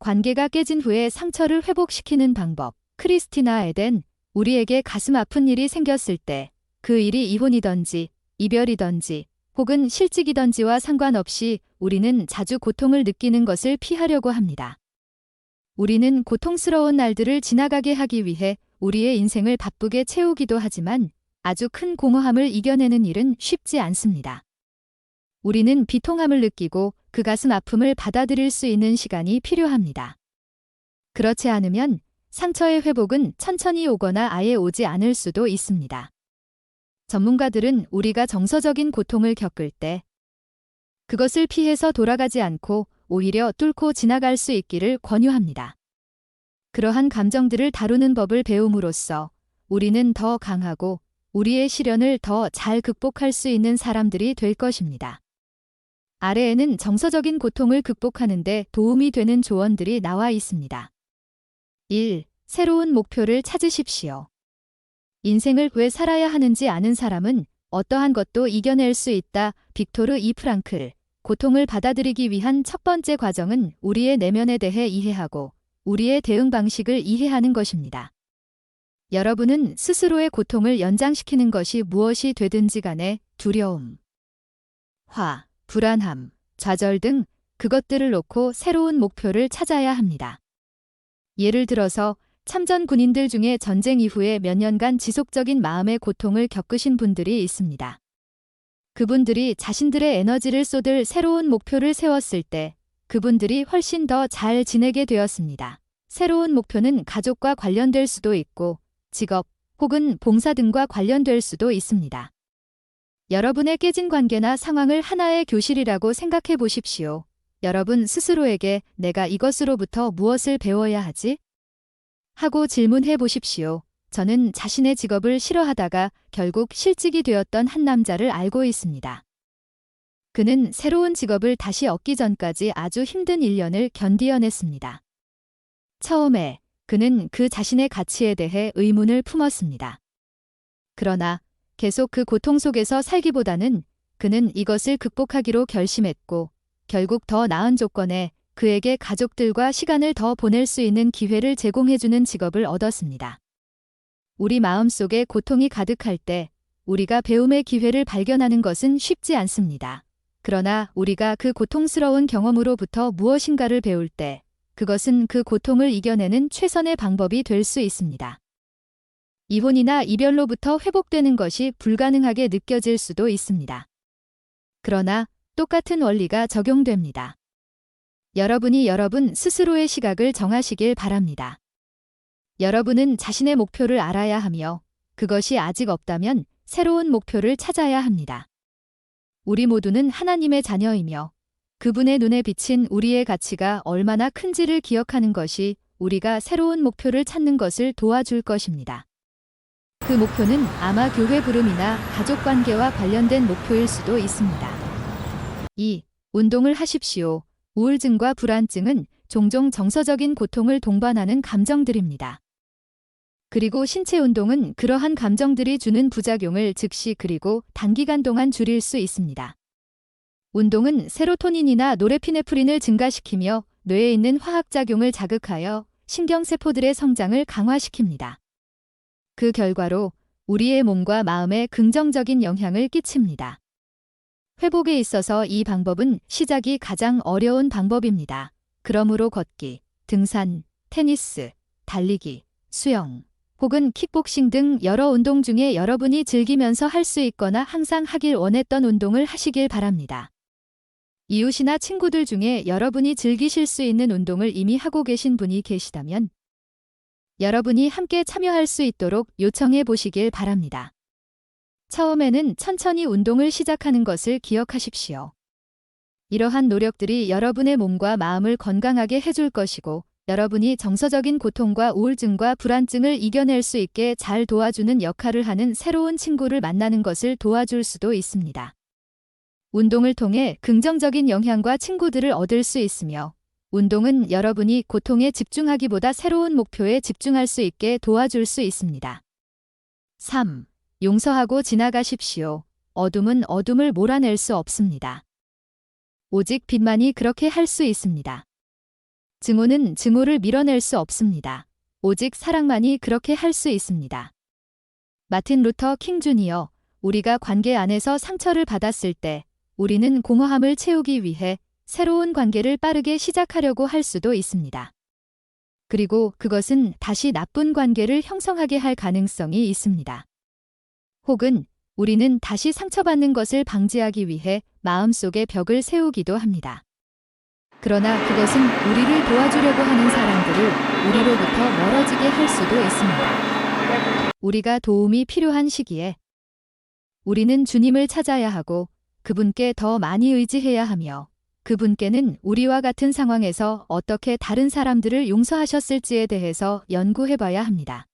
관계가 깨진 후에 상처를 회복시키는 방법. 크리스티나 에덴, 우리에게 가슴 아픈 일이 생겼을 때, 그 일이 이혼이던지, 이별이던지, 혹은 실직이던지와 상관없이 우리는 자주 고통을 느끼는 것을 피하려고 합니다. 우리는 고통스러운 날들을 지나가게 하기 위해 우리의 인생을 바쁘게 채우기도 하지만 아주 큰 공허함을 이겨내는 일은 쉽지 않습니다. 우리는 비통함을 느끼고 그 가슴 아픔을 받아들일 수 있는 시간이 필요합니다. 그렇지 않으면 상처의 회복은 천천히 오거나 아예 오지 않을 수도 있습니다. 전문가들은 우리가 정서적인 고통을 겪을 때 그것을 피해서 돌아가지 않고 오히려 뚫고 지나갈 수 있기를 권유합니다. 그러한 감정들을 다루는 법을 배움으로써 우리는 더 강하고 우리의 시련을 더 잘 극복할 수 있는 사람들이 될 것입니다. 아래에는 정서적인 고통을 극복하는데 도움이 되는 조언들이 나와 있습니다. 1. 새로운 목표를 찾으십시오. 인생을 왜 살아야 하는지 아는 사람은 어떠한 것도 이겨낼 수 있다. 빅토르 이 프랑클. 고통을 받아들이기 위한 첫 번째 과정은 우리의 내면에 대해 이해하고 우리의 대응 방식을 이해하는 것입니다. 여러분은 스스로의 고통을 연장시키는 것이 무엇이 되든지 간에 두려움, 화, 불안함, 좌절 등 그것들을 놓고 새로운 목표를 찾아야 합니다. 예를 들어서 참전 군인들 중에 전쟁 이후에 몇 년간 지속적인 마음의 고통을 겪으신 분들이 있습니다. 그분들이 자신들의 에너지를 쏟을 새로운 목표를 세웠을 때 그분들이 훨씬 더 잘 지내게 되었습니다. 새로운 목표는 가족과 관련될 수도 있고 직업 혹은 봉사 등과 관련될 수도 있습니다. 여러분의 깨진 관계나 상황을 하나의 교실이라고 생각해 보십시오. 여러분 스스로에게 내가 이것으로부터 무엇을 배워야 하지? 하고 질문해 보십시오. 저는 자신의 직업을 싫어하다가 결국 실직이 되었던 한 남자를 알고 있습니다. 그는 새로운 직업을 다시 얻기 전까지 아주 힘든 1년을 견디어냈습니다. 처음에 그는 그 자신의 가치에 대해 의문을 품었습니다. 그러나 계속 그 고통 속에서 살기보다는 그는 이것을 극복하기로 결심했고 결국 더 나은 조건에 그에게 가족들과 시간을 더 보낼 수 있는 기회를 제공해주는 직업을 얻었습니다. 우리 마음속에 고통이 가득할 때 우리가 배움의 기회를 발견하는 것은 쉽지 않습니다. 그러나 우리가 그 고통스러운 경험으로부터 무엇인가를 배울 때 그것은 그 고통을 이겨내는 최선의 방법이 될 수 있습니다. 이혼이나 이별로부터 회복되는 것이 불가능하게 느껴질 수도 있습니다. 그러나 똑같은 원리가 적용됩니다. 여러분이 여러분 스스로의 시각을 정하시길 바랍니다. 여러분은 자신의 목표를 알아야 하며 그것이 아직 없다면 새로운 목표를 찾아야 합니다. 우리 모두는 하나님의 자녀이며 그분의 눈에 비친 우리의 가치가 얼마나 큰지를 기억하는 것이 우리가 새로운 목표를 찾는 것을 도와줄 것입니다. 그 목표는 아마 교회 부름이나 가족 관계와 관련된 목표일 수도 있습니다. 2. 운동을 하십시오. 우울증과 불안증은 종종 정서적인 고통을 동반하는 감정들입니다. 그리고 신체 운동은 그러한 감정들이 주는 부작용을 즉시 그리고 단기간 동안 줄일 수 있습니다. 운동은 세로토닌이나 노레피네프린을 증가시키며 뇌에 있는 화학작용을 자극하여 신경세포들의 성장을 강화시킵니다. 그 결과로 우리의 몸과 마음에 긍정적인 영향을 끼칩니다. 회복에 있어서 이 방법은 시작이 가장 어려운 방법입니다. 그러므로 걷기, 등산, 테니스, 달리기, 수영, 혹은 킥복싱 등 여러 운동 중에 여러분이 즐기면서 할 수 있거나 항상 하길 원했던 운동을 하시길 바랍니다. 이웃이나 친구들 중에 여러분이 즐기실 수 있는 운동을 이미 하고 계신 분이 계시다면 여러분이 함께 참여할 수 있도록 요청해 보시길 바랍니다. 처음에는 천천히 운동을 시작하는 것을 기억하십시오. 이러한 노력들이 여러분의 몸과 마음을 건강하게 해줄 것이고 여러분이 정서적인 고통과 우울증과 불안증을 이겨낼 수 있게 잘 도와주는 역할을 하는 새로운 친구를 만나는 것을 도와줄 수도 있습니다. 운동을 통해 긍정적인 영향과 친구들을 얻을 수 있으며 운동은 여러분이 고통에 집중하기보다 새로운 목표에 집중할 수 있게 도와줄 수 있습니다. 3. 용서하고 지나가십시오. 어둠은 어둠을 몰아낼 수 없습니다. 오직 빛만이 그렇게 할 수 있습니다. 증오는 증오를 밀어낼 수 없습니다. 오직 사랑만이 그렇게 할 수 있습니다. 마틴 루터 킹 주니어, 우리가 관계 안에서 상처를 받았을 때 우리는 공허함을 채우기 위해 새로운 관계를 빠르게 시작하려고 할 수도 있습니다. 그리고 그것은 다시 나쁜 관계를 형성하게 할 가능성이 있습니다. 혹은 우리는 다시 상처받는 것을 방지하기 위해 마음속에 벽을 세우기도 합니다. 그러나 그것은 우리를 도와주려고 하는 사람들을 우리로부터 멀어지게 할 수도 있습니다. 우리가 도움이 필요한 시기에 우리는 주님을 찾아야 하고 그분께 더 많이 의지해야 하며 그분께는 우리와 같은 상황에서 어떻게 다른 사람들을 용서하셨을지에 대해서 연구해 봐야 합니다.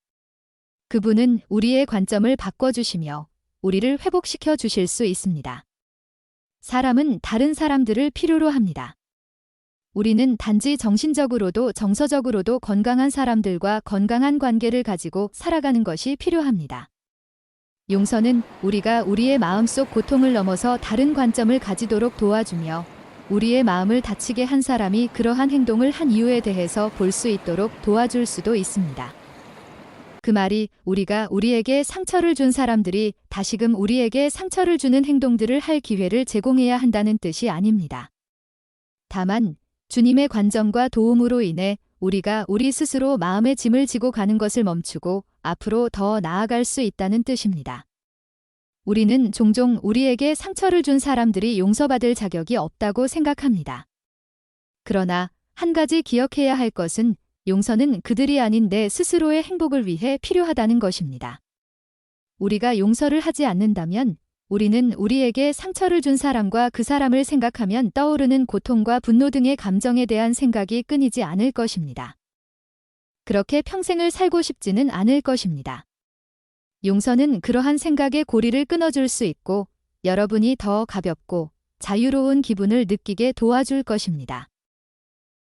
그분은 우리의 관점을 바꿔주시며 우리를 회복시켜 주실 수 있습니다. 사람은 다른 사람들을 필요로 합니다. 우리는 단지 정신적으로도 정서적으로도 건강한 사람들과 건강한 관계를 가지고 살아가는 것이 필요합니다. 용서는 우리가 우리의 마음속 고통을 넘어서 다른 관점을 가지도록 도와주며 우리의 마음을 다치게 한 사람이 그러한 행동을 한 이유에 대해서 볼 수 있도록 도와줄 수도 있습니다. 그 말이 우리가 우리에게 상처를 준 사람들이 다시금 우리에게 상처를 주는 행동들을 할 기회를 제공해야 한다는 뜻이 아닙니다. 다만 주님의 관점과 도움으로 인해 우리가 우리 스스로 마음의 짐을 지고 가는 것을 멈추고 앞으로 더 나아갈 수 있다는 뜻입니다. 우리는 종종 우리에게 상처를 준 사람들이 용서받을 자격이 없다고 생각합니다. 그러나 한 가지 기억해야 할 것은 용서는 그들이 아닌 내 스스로의 행복을 위해 필요하다는 것입니다. 우리가 용서를 하지 않는다면 우리는 우리에게 상처를 준 사람과 그 사람을 생각하면 떠오르는 고통과 분노 등의 감정에 대한 생각이 끊이지 않을 것입니다. 그렇게 평생을 살고 싶지는 않을 것입니다. 용서는 그러한 생각의 고리를 끊어줄 수 있고 여러분이 더 가볍고 자유로운 기분을 느끼게 도와줄 것입니다.